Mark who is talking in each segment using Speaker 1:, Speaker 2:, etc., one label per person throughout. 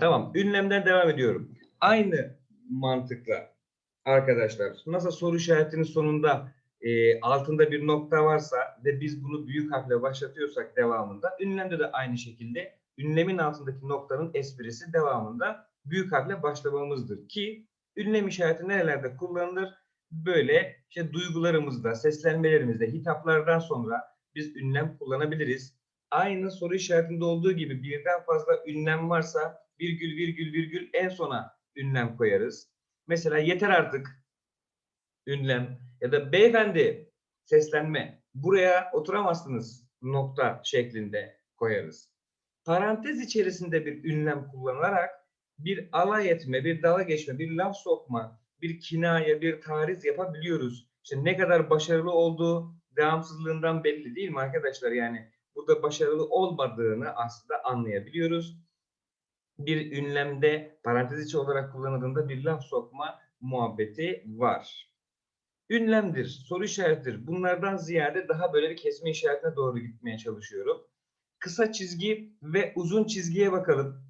Speaker 1: Tamam. Ünlemden devam ediyorum. Aynı mantıkla arkadaşlar nasıl soru işaretinin sonunda e, altında bir nokta varsa ve biz bunu büyük harfle başlatıyorsak devamında ünlemde de aynı şekilde ünlemin altındaki noktanın esprisi devamında büyük harfle başlamamızdır ki ünlem işareti nerelerde kullanılır? Böyle işte duygularımızda, seslenmelerimizde, hitaplardan sonra biz ünlem kullanabiliriz. Aynı soru işaretinde olduğu gibi birden fazla ünlem varsa virgül virgül virgül en sona ünlem koyarız. Mesela yeter artık ünlem ya da beyefendi seslenme buraya oturamazsınız nokta şeklinde koyarız. Parantez içerisinde bir ünlem kullanılarak bir alay etme, bir dalga geçme, bir laf sokma, bir kinaye, bir tariz yapabiliyoruz. İşte ne kadar başarılı olduğu devamsızlığından belli değil mi arkadaşlar? Yani burada başarılı olmadığını aslında anlayabiliyoruz. Bir ünlemde parantez içi olarak kullanıldığında bir laf sokma muhabbeti var. Ünlemdir, soru işaretidir. Bunlardan ziyade daha böyle bir kesme işaretine doğru gitmeye çalışıyorum. Kısa çizgi ve uzun çizgiye bakalım.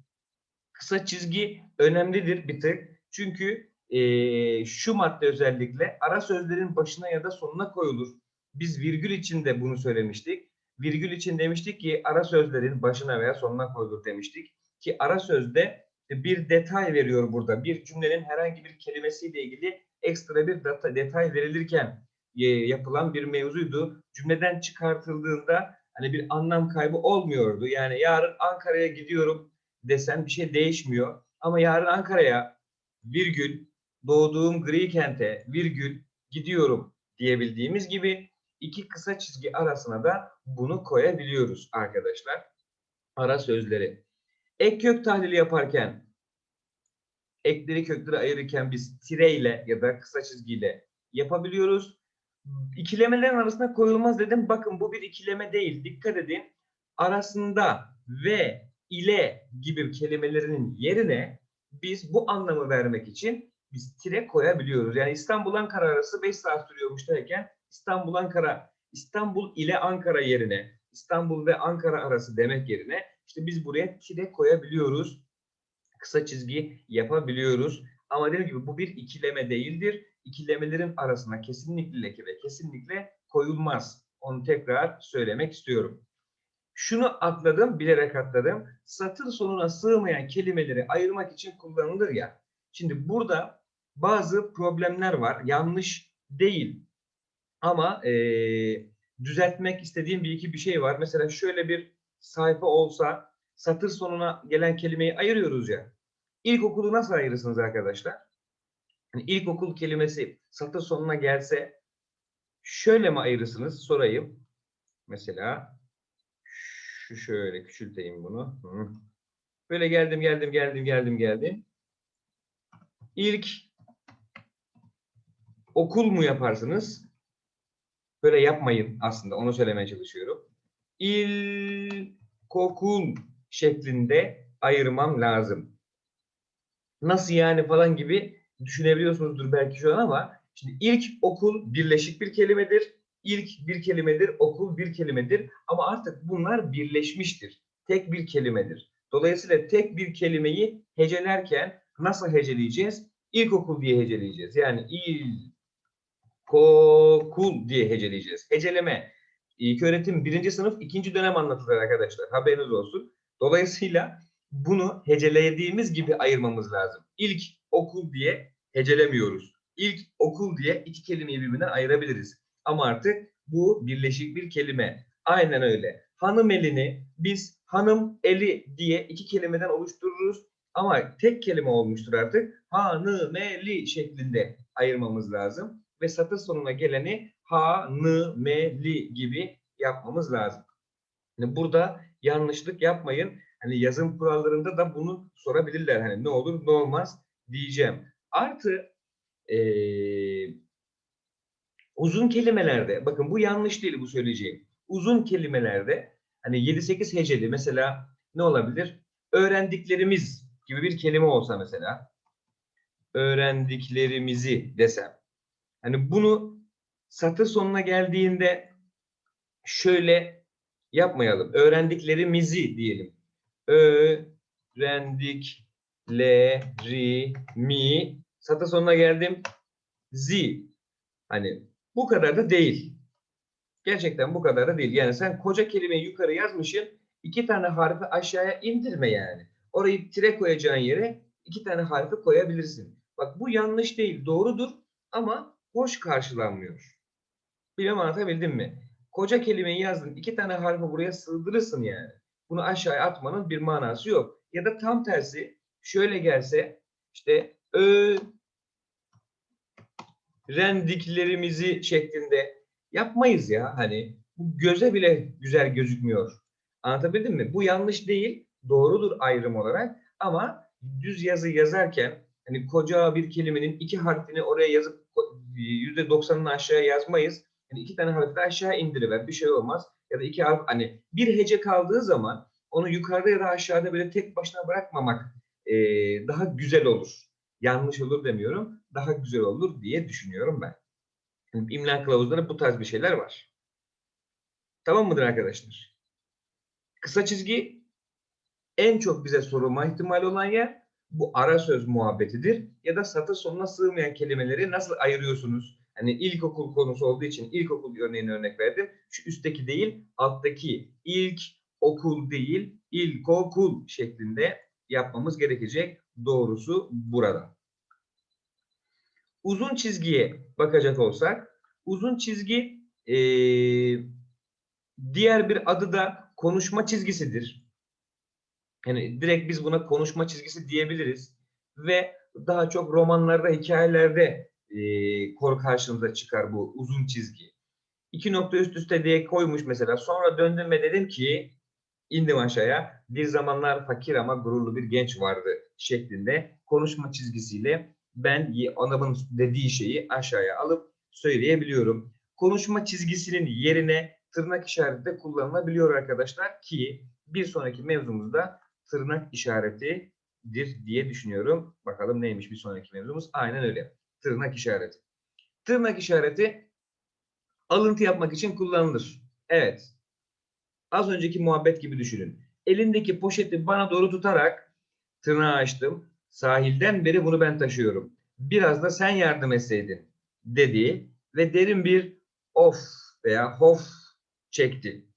Speaker 1: Kısa çizgi önemlidir bir tık. Çünkü eee, şu madde özellikle ara sözlerin başına ya da sonuna koyulur. Biz virgül için de bunu söylemiştik. Virgül için demiştik ki ara sözlerin başına veya sonuna koyulur demiştik. Ki ara sözde bir detay veriyor burada. Bir cümlenin herhangi bir kelimesiyle ilgili ekstra bir data, detay verilirken e, yapılan bir mevzuydu. Cümleden çıkartıldığında hani bir anlam kaybı olmuyordu. Yani yarın Ankara'ya gidiyorum desen bir şey değişmiyor. Ama yarın Ankara'ya virgül doğduğum gri kente virgül gidiyorum diyebildiğimiz gibi iki kısa çizgi arasına da bunu koyabiliyoruz arkadaşlar. Ara sözleri. Ek kök tahlili yaparken ekleri kökleri ayırırken biz tireyle ya da kısa çizgiyle yapabiliyoruz. İkilemelerin arasına koyulmaz dedim. Bakın bu bir ikileme değil. Dikkat edin. Arasında ve ile gibi kelimelerin yerine biz bu anlamı vermek için biz tire koyabiliyoruz. Yani İstanbul Ankara arası 5 saat sürüyormuş derken İstanbul Ankara İstanbul ile Ankara yerine İstanbul ve Ankara arası demek yerine işte biz buraya tire koyabiliyoruz. Kısa çizgi yapabiliyoruz. Ama dediğim gibi bu bir ikileme değildir. İkilemelerin arasına kesinlikle leke ve kesinlikle koyulmaz. Onu tekrar söylemek istiyorum. Şunu atladım, bilerek atladım. Satır sonuna sığmayan kelimeleri ayırmak için kullanılır ya. Şimdi burada bazı problemler var. Yanlış değil. Ama eee, düzeltmek istediğim bir iki bir şey var. Mesela şöyle bir sayfa olsa satır sonuna gelen kelimeyi ayırıyoruz ya. İlkokulu nasıl ayırırsınız arkadaşlar? Yani ilkokul kelimesi satır sonuna gelse şöyle mi ayırırsınız? Sorayım. Mesela şu şöyle küçülteyim bunu. Böyle geldim geldim geldim geldim geldim. İlk okul mu yaparsınız? Böyle yapmayın aslında onu söylemeye çalışıyorum. İlkokul şeklinde ayırmam lazım. Nasıl yani falan gibi düşünebiliyorsunuzdur belki şu an ama şimdi ilk okul birleşik bir kelimedir. İlk bir kelimedir, okul bir kelimedir ama artık bunlar birleşmiştir. Tek bir kelimedir. Dolayısıyla tek bir kelimeyi hecelerken nasıl heceleyeceğiz? İlkokul diye heceleyeceğiz. Yani ilkokul diye heceleyeceğiz. Heceleme. İlk öğretim birinci sınıf ikinci dönem anlatılır arkadaşlar. Haberiniz olsun. Dolayısıyla bunu hecelediğimiz gibi ayırmamız lazım. İlk okul diye hecelemiyoruz. İlk okul diye iki kelimeyi birbirinden ayırabiliriz. Ama artık bu birleşik bir kelime. Aynen öyle. Hanım elini biz hanım eli diye iki kelimeden oluştururuz. Ama tek kelime olmuştur artık. Hanım eli şeklinde ayırmamız lazım. Ve satır sonuna geleni hanım eli gibi yapmamız lazım. Yani burada yanlışlık yapmayın. Hani yazım kurallarında da bunu sorabilirler. Hani ne olur ne olmaz diyeceğim. Artı eee, uzun kelimelerde bakın bu yanlış değil bu söyleyeceğim. Uzun kelimelerde hani 7-8 heceli mesela ne olabilir? Öğrendiklerimiz gibi bir kelime olsa mesela öğrendiklerimizi desem. Hani bunu satır sonuna geldiğinde şöyle yapmayalım. Öğrendiklerimizi diyelim. Öğrendiklerimizi L, R, Mi. Satır sonuna geldim. Z. Hani bu kadar da değil. Gerçekten bu kadar da değil. Yani sen koca kelimeyi yukarı yazmışsın. iki tane harfi aşağıya indirme yani. Orayı tire koyacağın yere iki tane harfi koyabilirsin. Bak bu yanlış değil. Doğrudur ama hoş karşılanmıyor. Bilmem anlatabildim mi? Koca kelimeyi yazdın. iki tane harfi buraya sığdırırsın yani. Bunu aşağıya atmanın bir manası yok. Ya da tam tersi şöyle gelse işte ö rendiklerimizi şeklinde yapmayız ya. Hani bu göze bile güzel gözükmüyor. Anlatabildim mi? Bu yanlış değil. Doğrudur ayrım olarak ama düz yazı yazarken hani koca bir kelimenin iki harfini oraya yazıp yüzde doksanını aşağıya yazmayız. Yani iki tane harfi aşağı indiriver. Bir şey olmaz. Ya da iki harf hani bir hece kaldığı zaman onu yukarıda ya da aşağıda böyle tek başına bırakmamak e, daha güzel olur. Yanlış olur demiyorum. Daha güzel olur diye düşünüyorum ben. Yani imla kılavuzlarında bu tarz bir şeyler var. Tamam mıdır arkadaşlar? Kısa çizgi en çok bize sorulma ihtimali olan yer bu ara söz muhabbetidir. Ya da satır sonuna sığmayan kelimeleri nasıl ayırıyorsunuz? Hani ilkokul konusu olduğu için ilkokul örneğini örnek verdim. Şu üstteki değil, alttaki ilk okul değil, ilkokul şeklinde yapmamız gerekecek. Doğrusu burada. Uzun çizgiye bakacak olsak, uzun çizgi ee, diğer bir adı da konuşma çizgisidir. Yani direkt biz buna konuşma çizgisi diyebiliriz. Ve daha çok romanlarda, hikayelerde e, kor karşımıza çıkar bu uzun çizgi. İki nokta üst üste diye koymuş mesela. Sonra döndüm ve dedim ki indim aşağıya. Bir zamanlar fakir ama gururlu bir genç vardı şeklinde konuşma çizgisiyle ben adamın dediği şeyi aşağıya alıp söyleyebiliyorum. Konuşma çizgisinin yerine tırnak işareti de kullanılabiliyor arkadaşlar ki bir sonraki mevzumuzda tırnak işaretidir diye düşünüyorum. Bakalım neymiş bir sonraki mevzumuz? Aynen öyle. Tırnak işareti. Tırnak işareti alıntı yapmak için kullanılır. Evet. Az önceki muhabbet gibi düşünün. Elindeki poşeti bana doğru tutarak tırnağı açtım. Sahilden beri bunu ben taşıyorum. Biraz da sen yardım etseydin dedi ve derin bir of veya hof çekti.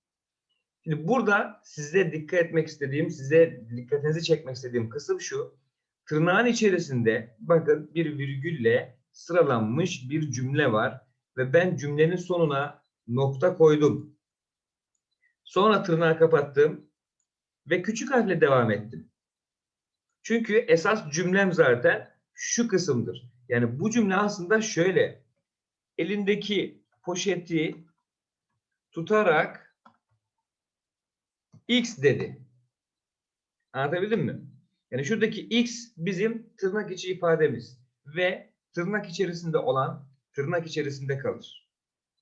Speaker 1: Şimdi burada size dikkat etmek istediğim, size dikkatinizi çekmek istediğim kısım şu. Tırnağın içerisinde bakın bir virgülle sıralanmış bir cümle var ve ben cümlenin sonuna nokta koydum. Sonra tırnağı kapattım ve küçük harfle devam ettim. Çünkü esas cümlem zaten şu kısımdır. Yani bu cümle aslında şöyle. Elindeki poşeti tutarak X dedi. Anlatabildim mi? Yani şuradaki X bizim tırnak içi ifademiz ve tırnak içerisinde olan tırnak içerisinde kalır.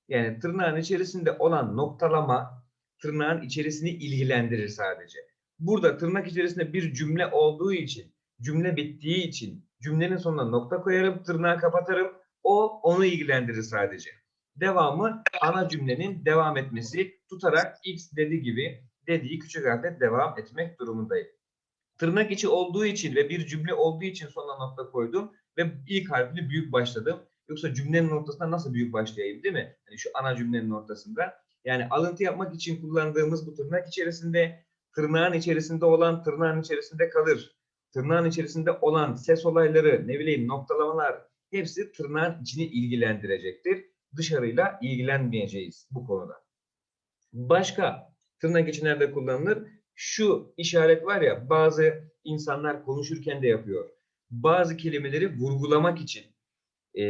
Speaker 1: Yani tırnağın içerisinde olan noktalama tırnağın içerisini ilgilendirir sadece. Burada tırnak içerisinde bir cümle olduğu için, cümle bittiği için cümlenin sonuna nokta koyarım, tırnağı kapatırım. O onu ilgilendirir sadece. Devamı ana cümlenin devam etmesi tutarak X dedi gibi dediği küçük harfle devam etmek durumundayım. Tırnak içi olduğu için ve bir cümle olduğu için sonuna nokta koydum ve ilk harfini büyük başladım. Yoksa cümlenin ortasında nasıl büyük başlayayım değil mi? Yani şu ana cümlenin ortasında. Yani alıntı yapmak için kullandığımız bu tırnak içerisinde tırnağın içerisinde olan tırnağın içerisinde kalır. Tırnağın içerisinde olan ses olayları, ne bileyim noktalamalar hepsi tırnağın içini ilgilendirecektir. Dışarıyla ilgilenmeyeceğiz bu konuda. Başka tırnak içi nerede kullanılır? Şu işaret var ya bazı insanlar konuşurken de yapıyor. Bazı kelimeleri vurgulamak için e,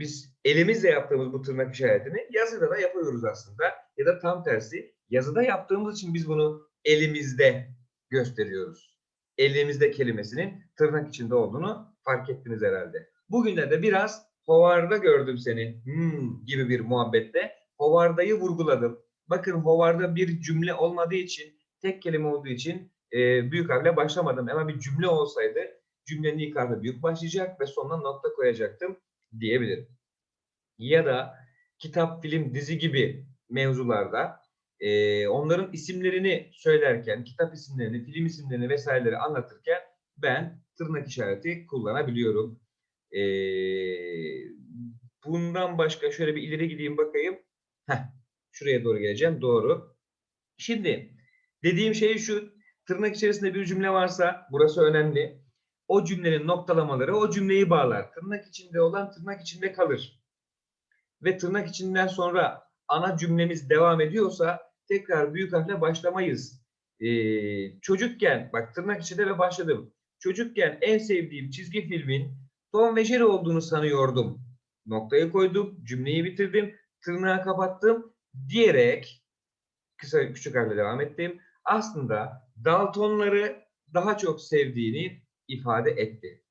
Speaker 1: biz elimizle yaptığımız bu tırnak işaretini yazıda da yapıyoruz aslında. Ya da tam tersi yazıda yaptığımız için biz bunu elimizde gösteriyoruz. Elimizde kelimesinin tırnak içinde olduğunu fark ettiniz herhalde. Bugünlerde biraz hovarda gördüm seni hmm, gibi bir muhabbette. Hovardayı vurguladım. Bakın hovarda bir cümle olmadığı için, tek kelime olduğu için e, büyük harfle başlamadım. Ama bir cümle olsaydı cümlenin ilk harfi büyük başlayacak ve sonuna nokta koyacaktım diyebilirim. Ya da kitap, film, dizi gibi mevzularda e, onların isimlerini söylerken, kitap isimlerini, film isimlerini vesaireleri anlatırken ben tırnak işareti kullanabiliyorum. Ee, bundan başka şöyle bir ileri gideyim bakayım. Heh, şuraya doğru geleceğim. Doğru. Şimdi dediğim şey şu. Tırnak içerisinde bir cümle varsa burası önemli. O cümlenin noktalamaları o cümleyi bağlar. Tırnak içinde olan tırnak içinde kalır. Ve tırnak içinden sonra ana cümlemiz devam ediyorsa tekrar büyük harfle başlamayız. Ee, çocukken, bak tırnak içinde ve başladım. Çocukken en sevdiğim çizgi filmin Tom ve Jerry olduğunu sanıyordum. Noktayı koydum, cümleyi bitirdim, tırnağı kapattım diyerek kısa küçük harfle devam ettim. Aslında Daltonları daha çok sevdiğini ifade etti.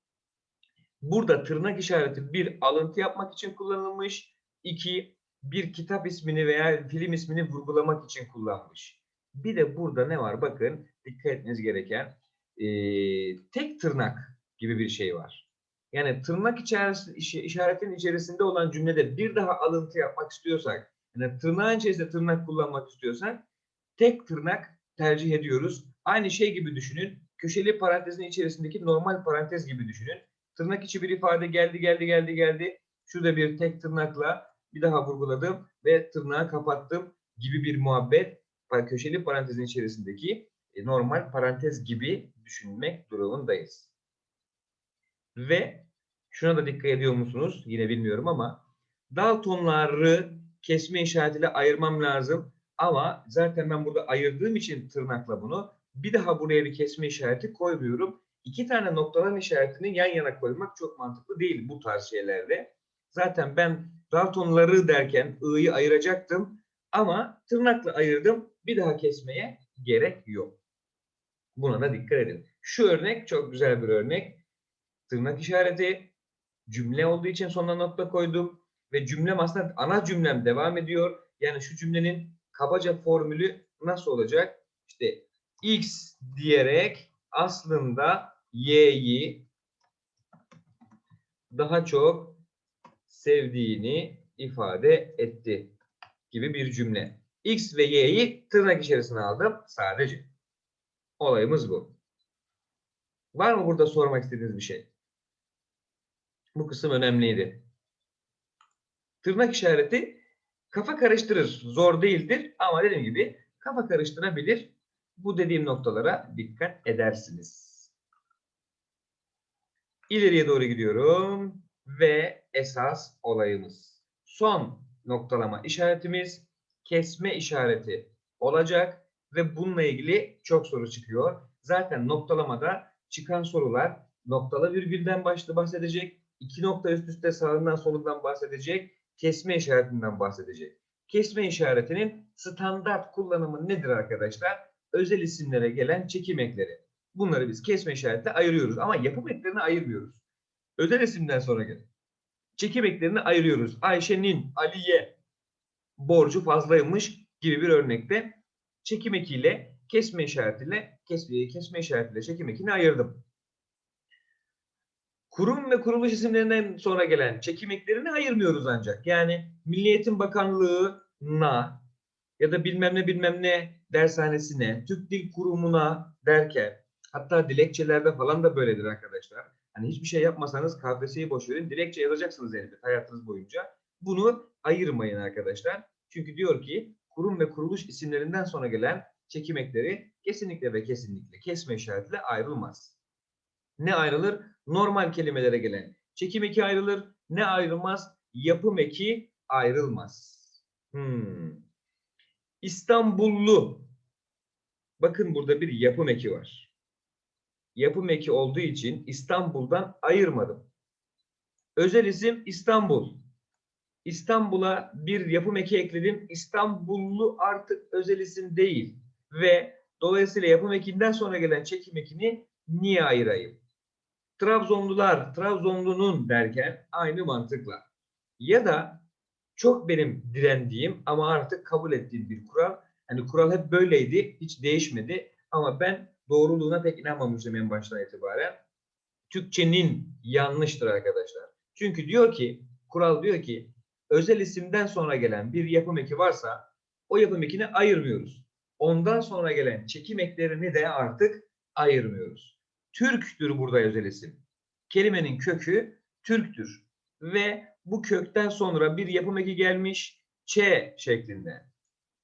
Speaker 1: Burada tırnak işareti bir alıntı yapmak için kullanılmış, iki bir kitap ismini veya film ismini vurgulamak için kullanmış. Bir de burada ne var? Bakın dikkat etmeniz gereken e, tek tırnak gibi bir şey var. Yani tırnak içerisinde, işaretin içerisinde olan cümlede bir daha alıntı yapmak istiyorsak, yani tırnağın içerisinde tırnak kullanmak istiyorsak tek tırnak tercih ediyoruz. Aynı şey gibi düşünün. Köşeli parantezin içerisindeki normal parantez gibi düşünün. Tırnak içi bir ifade geldi geldi geldi geldi. Şurada bir tek tırnakla bir daha vurguladım ve tırnağı kapattım gibi bir muhabbet köşeli parantezin içerisindeki e, normal parantez gibi düşünmek durumundayız. Ve şuna da dikkat ediyor musunuz? Yine bilmiyorum ama Daltonları kesme işaretiyle ayırmam lazım. Ama zaten ben burada ayırdığım için tırnakla bunu bir daha buraya bir kesme işareti koymuyorum. İki tane noktaların işaretini yan yana koymak çok mantıklı değil bu tarz şeylerde. Zaten ben Daltonları derken ı'yı ayıracaktım ama tırnakla ayırdım. Bir daha kesmeye gerek yok. Buna da dikkat edin. Şu örnek çok güzel bir örnek. Tırnak işareti cümle olduğu için sonuna nokta koydum ve cümlem aslında ana cümlem devam ediyor. Yani şu cümlenin kabaca formülü nasıl olacak? İşte x diyerek aslında y'yi daha çok sevdiğini ifade etti gibi bir cümle. X ve Y'yi tırnak içerisine aldım sadece. Olayımız bu. Var mı burada sormak istediğiniz bir şey? Bu kısım önemliydi. Tırnak işareti kafa karıştırır. Zor değildir ama dediğim gibi kafa karıştırabilir. Bu dediğim noktalara dikkat edersiniz. İleriye doğru gidiyorum ve esas olayımız. Son noktalama işaretimiz kesme işareti olacak ve bununla ilgili çok soru çıkıyor. Zaten noktalamada çıkan sorular noktalı virgülden başta bahsedecek, iki nokta üst üste sağından solundan bahsedecek, kesme işaretinden bahsedecek. Kesme işaretinin standart kullanımı nedir arkadaşlar? Özel isimlere gelen çekim ekleri. Bunları biz kesme işaretle ayırıyoruz ama yapım eklerini ayırmıyoruz. Özel isimden sonra gelen çekim eklerini ayırıyoruz. Ayşe'nin Ali'ye borcu fazlaymış gibi bir örnekte çekim ekiyle kesme işaretiyle kesme, kesme işaretiyle çekim ekini ayırdım. Kurum ve kuruluş isimlerinden sonra gelen çekim eklerini ayırmıyoruz ancak. Yani Milli Eğitim Bakanlığı'na ya da bilmem ne bilmem ne dershanesine, Türk Dil Kurumu'na derken hatta dilekçelerde falan da böyledir arkadaşlar. Hani hiçbir şey yapmasanız KPSS'yi boş verin. Dilekçe yazacaksınız elbet hayatınız boyunca. Bunu ayırmayın arkadaşlar. Çünkü diyor ki kurum ve kuruluş isimlerinden sonra gelen çekim ekleri kesinlikle ve kesinlikle kesme işaretiyle ayrılmaz. Ne ayrılır? Normal kelimelere gelen çekim eki ayrılır. Ne ayrılmaz? Yapım eki ayrılmaz. Hmm. İstanbullu. Bakın burada bir yapım eki var. Yapım eki olduğu için İstanbul'dan ayırmadım. Özel isim İstanbul. İstanbul'a bir yapım eki ekledim. İstanbullu artık özel isim değil. Ve dolayısıyla yapım ekinden sonra gelen çekim ekini niye ayırayım? Trabzonlular, Trabzonlunun derken aynı mantıkla. Ya da çok benim direndiğim ama artık kabul ettiğim bir kural. Hani kural hep böyleydi, hiç değişmedi. Ama ben doğruluğuna pek inanmamıştım en baştan itibaren. Türkçenin yanlıştır arkadaşlar. Çünkü diyor ki, kural diyor ki özel isimden sonra gelen bir yapım eki varsa o yapım ekini ayırmıyoruz. Ondan sonra gelen çekim eklerini de artık ayırmıyoruz. Türktür burada özel isim. Kelimenin kökü Türktür. Ve bu kökten sonra bir yapım eki gelmiş Ç şeklinde.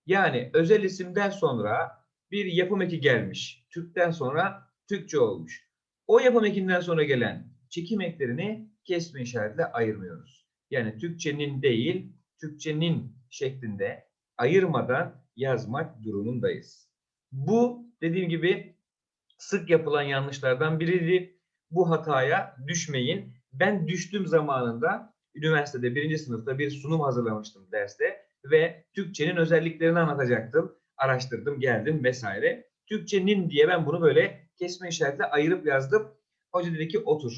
Speaker 1: Yani özel isimden sonra bir yapım eki gelmiş. Türk'ten sonra Türkçe olmuş. O yapım ekinden sonra gelen çekim eklerini kesme işaretle ayırmıyoruz. Yani Türkçenin değil, Türkçenin şeklinde ayırmadan yazmak durumundayız. Bu dediğim gibi sık yapılan yanlışlardan biriydi. Bu hataya düşmeyin. Ben düştüm zamanında üniversitede birinci sınıfta bir sunum hazırlamıştım derste ve Türkçenin özelliklerini anlatacaktım. Araştırdım, geldim vesaire. Türkçenin diye ben bunu böyle kesme işaretle ayırıp yazdım. Hoca dedi ki otur.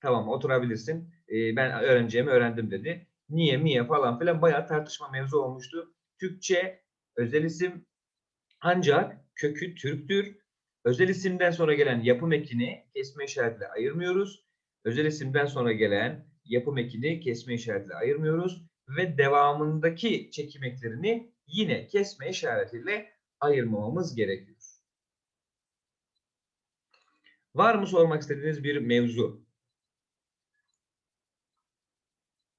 Speaker 1: Tamam oturabilirsin. Ee, ben öğreneceğimi öğrendim dedi. Niye, miye falan filan bayağı tartışma mevzu olmuştu. Türkçe özel isim ancak kökü Türktür. Özel isimden sonra gelen yapım ekini kesme işaretle ayırmıyoruz. Özel isimden sonra gelen yapım ekini kesme işaretle ayırmıyoruz ve devamındaki çekim eklerini yine kesme işaretiyle ayırmamamız gerekiyor. Var mı sormak istediğiniz bir mevzu?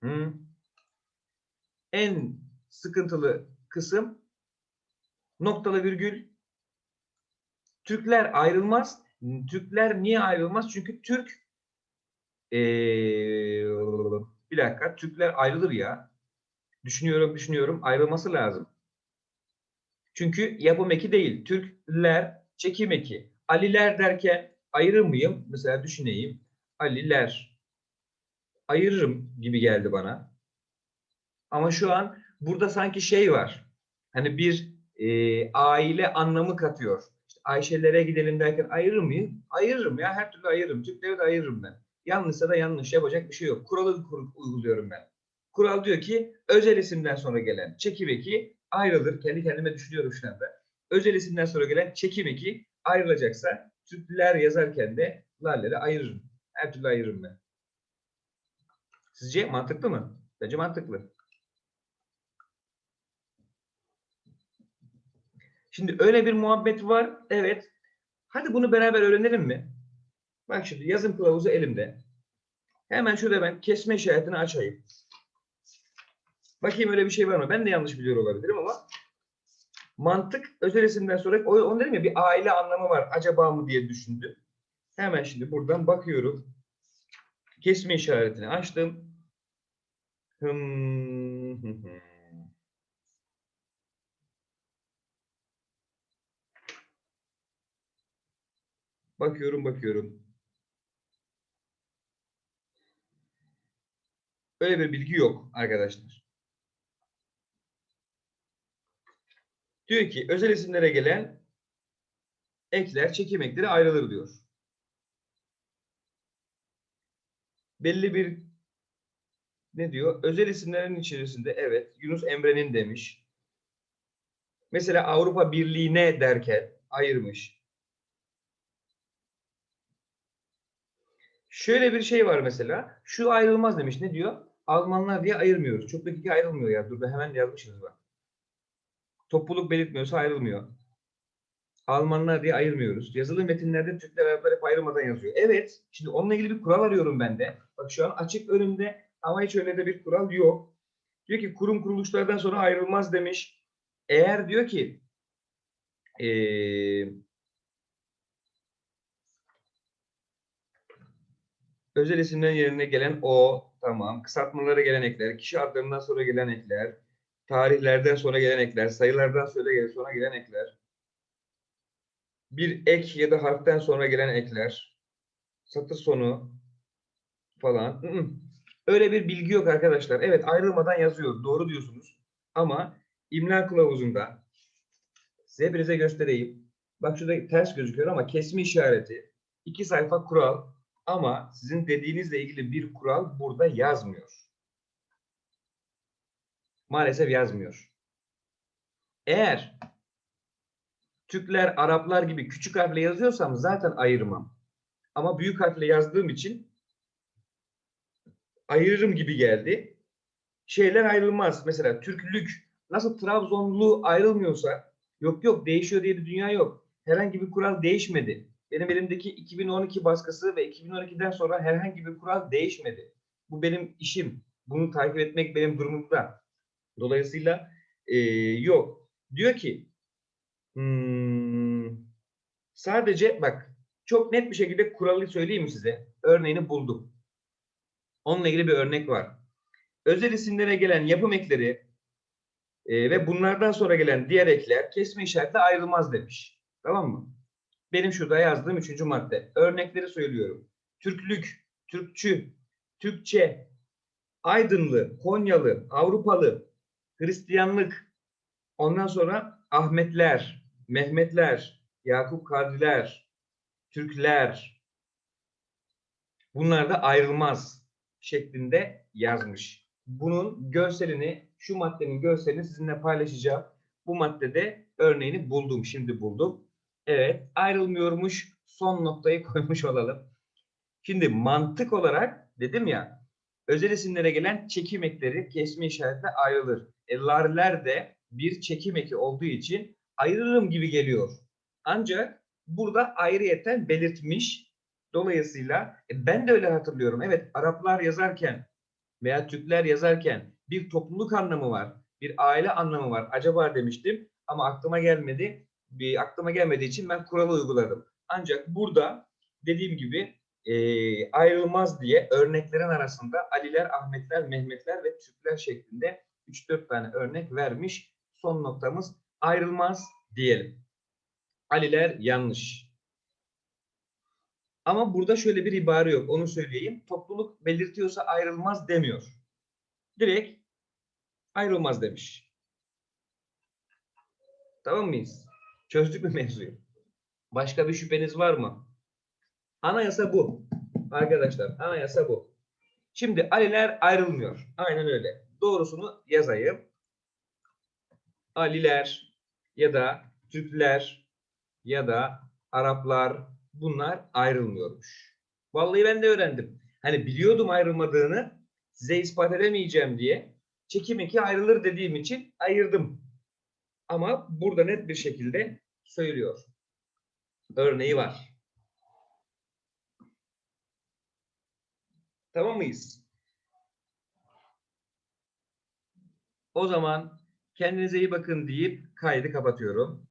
Speaker 1: Hı? En sıkıntılı kısım noktalı virgül. Türkler ayrılmaz. Türkler niye ayrılmaz? Çünkü Türk ee, bir dakika. Türkler ayrılır ya. Düşünüyorum, düşünüyorum. Ayrılması lazım. Çünkü yapım eki değil. Türkler çekim eki. Aliler derken ayırır mıyım? Mesela düşüneyim. Aliler. Ayırırım gibi geldi bana. Ama şu an burada sanki şey var. Hani bir e, aile anlamı katıyor. İşte Ayşelere gidelim derken ayırır mıyım? Ayırırım ya. Her türlü ayırırım. Türkleri de ayırırım ben. Yanlışsa da yanlış. Yapacak bir şey yok. Kuralı kur- uyguluyorum ben. Kural diyor ki özel isimden sonra gelen çekim eki ayrılır. Kendi kendime düşünüyorum şu anda. Özel isimden sonra gelen çekim eki ayrılacaksa Türkler yazarken de lalleri ayırırım. Her türlü ayırırım ben. Sizce mantıklı mı? Bence mantıklı. Şimdi öyle bir muhabbet var. Evet. Hadi bunu beraber öğrenelim mi? Bak şimdi yazım kılavuzu elimde. Hemen şurada ben kesme işaretini açayım. Bakayım öyle bir şey var mı? Ben de yanlış biliyor olabilirim ama mantık özel isimden sonra o, onu dedim ya bir aile anlamı var. Acaba mı diye düşündüm. Hemen şimdi buradan bakıyorum. Kesme işaretini açtım. Hım, hı hı. Bakıyorum bakıyorum. Öyle bir bilgi yok arkadaşlar. Diyor ki özel isimlere gelen ekler, çekim ekleri ayrılır diyor. Belli bir ne diyor? Özel isimlerin içerisinde evet Yunus Emre'nin demiş. Mesela Avrupa Birliği'ne derken ayırmış. Şöyle bir şey var mesela. Şu ayrılmaz demiş. Ne diyor? Almanlar diye ayırmıyoruz. Çok dakika ayrılmıyor ya. Dur be hemen yazmışsınız bak. Topluluk belirtmiyorsa ayrılmıyor. Almanlar diye ayırmıyoruz. Yazılı metinlerde Türkler Araplar hep ayrılmadan yazıyor. Evet. Şimdi onunla ilgili bir kural arıyorum ben de. Bak şu an açık önümde ama hiç öyle de bir kural yok. Diyor ki kurum kuruluşlardan sonra ayrılmaz demiş. Eğer diyor ki eee özel isimlerin yerine gelen o, tamam. Kısaltmalara gelen ekler, kişi adlarından sonra gelen ekler, tarihlerden sonra gelen ekler, sayılardan sonra gelen, ekler, bir ek ya da harften sonra gelen ekler, satır sonu falan. Öyle bir bilgi yok arkadaşlar. Evet ayrılmadan yazıyor. Doğru diyorsunuz. Ama imla kılavuzunda size hepinize göstereyim. Bak şurada ters gözüküyor ama kesme işareti. iki sayfa kural ama sizin dediğinizle ilgili bir kural burada yazmıyor. Maalesef yazmıyor. Eğer Türkler, Araplar gibi küçük harfle yazıyorsam zaten ayırmam. Ama büyük harfle yazdığım için ayırırım gibi geldi. Şeyler ayrılmaz. Mesela Türklük nasıl Trabzonlu ayrılmıyorsa yok yok değişiyor diye bir dünya yok. Herhangi bir kural değişmedi. Benim elimdeki 2012 baskısı ve 2012'den sonra herhangi bir kural değişmedi. Bu benim işim. Bunu takip etmek benim durumumda. Dolayısıyla e, yok. Diyor ki hmm, sadece bak çok net bir şekilde kuralı söyleyeyim size? Örneğini buldum. Onunla ilgili bir örnek var. Özel isimlere gelen yapım ekleri e, ve bunlardan sonra gelen diğer ekler kesme işaretle ayrılmaz demiş. Tamam mı? Benim şurada yazdığım üçüncü madde. Örnekleri söylüyorum. Türklük, Türkçü, Türkçe, Aydınlı, Konyalı, Avrupalı, Hristiyanlık, ondan sonra Ahmetler, Mehmetler, Yakup Kadriler, Türkler, bunlar da ayrılmaz şeklinde yazmış. Bunun görselini, şu maddenin görselini sizinle paylaşacağım. Bu maddede örneğini buldum, şimdi buldum. Evet, ayrılmıyormuş. Son noktayı koymuş olalım. Şimdi mantık olarak dedim ya, özel isimlere gelen çekim ekleri kesme işaretle ayrılır. E, larler de bir çekim eki olduğu için ayrılırım gibi geliyor. Ancak burada ayrıyeten belirtmiş. Dolayısıyla e, ben de öyle hatırlıyorum. Evet, Araplar yazarken veya Türkler yazarken bir topluluk anlamı var, bir aile anlamı var. Acaba demiştim ama aklıma gelmedi. Bir aklıma gelmediği için ben kuralı uyguladım. Ancak burada dediğim gibi e, ayrılmaz diye örneklerin arasında Aliler, Ahmetler, Mehmetler ve Türkler şeklinde 3-4 tane örnek vermiş. Son noktamız ayrılmaz diyelim. Aliler yanlış. Ama burada şöyle bir ibare yok. Onu söyleyeyim. Topluluk belirtiyorsa ayrılmaz demiyor. Direkt ayrılmaz demiş. Tamam mıyız? Çözdük mü mevzuyu? Başka bir şüpheniz var mı? Anayasa bu. Arkadaşlar anayasa bu. Şimdi Aliler ayrılmıyor. Aynen öyle. Doğrusunu yazayım. Aliler ya da Türkler ya da Araplar bunlar ayrılmıyormuş. Vallahi ben de öğrendim. Hani biliyordum ayrılmadığını size ispat edemeyeceğim diye çekim eki ayrılır dediğim için ayırdım. Ama burada net bir şekilde söylüyor. Örneği var. Tamam mıyız? O zaman kendinize iyi bakın deyip kaydı kapatıyorum.